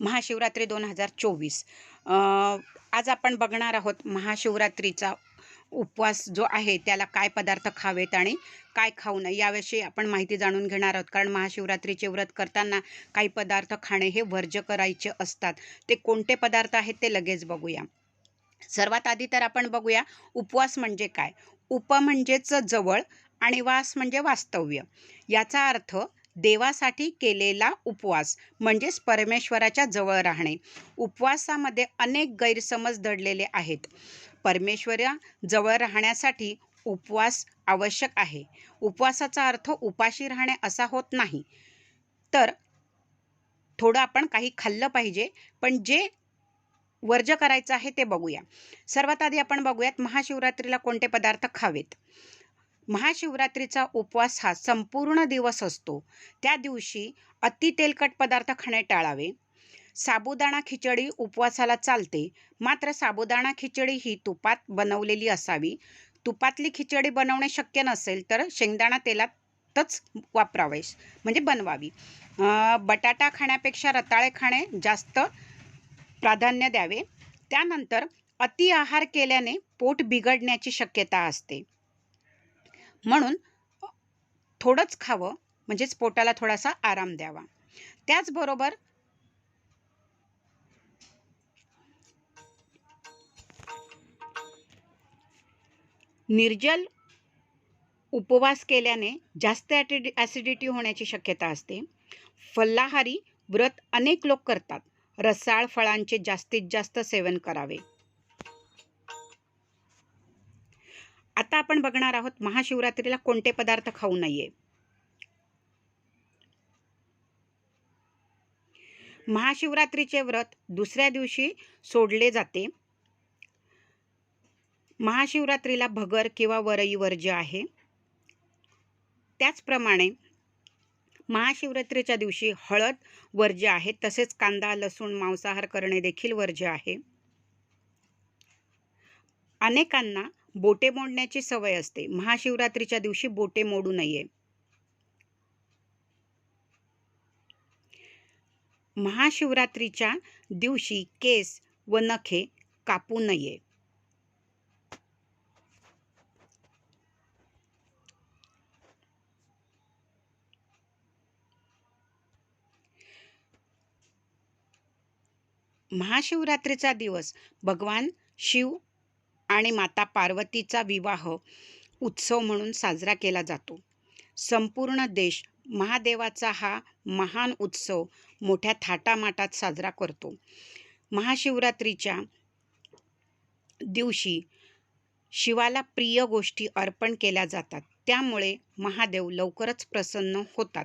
महाशिवरात्री दोन हजार चोवीस. आज आपण बघणार आहोत महाशिवरात्रीचा उपवास जो आहे त्याला काय पदार्थ खावेत आणि काय खाऊ नये याविषयी आपण माहिती जाणून घेणार आहोत. कारण महाशिवरात्रीचे व्रत करताना काही पदार्थ खाणे हे वर्ज्य करायचे असतात. ते कोणते पदार्थ आहेत ते लगेच बघूया. सर्वात आधी तर आपण बघूया उपवास म्हणजे काय? उप म्हणजेच जवळ आणि वास म्हणजे वास्तव्य. याचा अर्थ देवासाठी केलेला उपवास म्हणजेच परमेश्वराच्या जवळ राहणे. उपवासामध्ये अनेक गैरसमज दडलेले आहेत. परमेश्वरा जवळ राहण्यासाठी उपवास आवश्यक आहे. उपवासाचा अर्थ उपाशी राहणे असा होत नाही. तर थोडं आपण काही खाल्लं पाहिजे पण जे वर्ज करायचं आहे ते बघूया. सर्वात आधी आपण बघूयात महाशिवरात्रीला कोणते पदार्थ खावेत? महाशिवरात्रीचा उपवास हा संपूर्ण दिवस असतो. त्या दिवशी अति तेलकट पदार्थ खाणे टाळावे. साबुदाणा खिचडी उपवासाला चालते. मात्र साबुदाणा खिचडी ही तुपात बनवलेली असावी. तुपातली खिचडी बनवणे शक्य नसेल तर शेंगदाणा तेलातच वापरावे म्हणजे बनवावी. बटाटा खाण्यापेक्षा रताळे खाणे जास्त प्राधान्य द्यावे. त्यानंतर अति आहार केल्याने पोट बिघडण्याची शक्यता असते. म्हणून थोडंच खावं म्हणजेच पोटाला थोडासा आराम द्यावा. त्याचबरोबर निर्जल उपवास केल्याने जास्त ॲटिडि ॲसिडिटी होण्याची शक्यता असते. फल्लाहारी व्रत अनेक लोक करतात. रसाळ फळांचे जास्तीत जास्त सेवन करावे. आता आपण बघणार आहोत महाशिवरात्रीला कोणते पदार्थ खाऊ नये. महाशिवरात्रीचे व्रत दुसऱ्या दिवशी सोडले जाते. महाशिवरात्रीला भगर किंवा वरई वर्ज्य आहे. त्याचप्रमाणे महाशिवरात्रीच्या दिवशी हळद वर्ज्य आहे तसेच कांदा लसूण मांसाहार करणे देखील वर्ज्य आहे. अनेकांना बोटे मोडण्याची सवय असते. महाशिवरात्रीच्या दिवशी बोटे मोडू नये. महाशिवरात्रीच्या दिवशी केस व नखे कापू नये. महाशिवरात्रीचा दिवस भगवान शिव आणि माता पार्वतीचा विवाह उत्सव म्हणून साजरा केला जातो. संपूर्ण देश महादेवाचा हा महान उत्सव मोठ्या थाटामाटात साजरा करतो. महाशिवरात्रीच्या दिवशी शिवाला प्रिय गोष्टी अर्पण केल्या जातात. त्यामुळे महादेव लवकरच प्रसन्न होतात.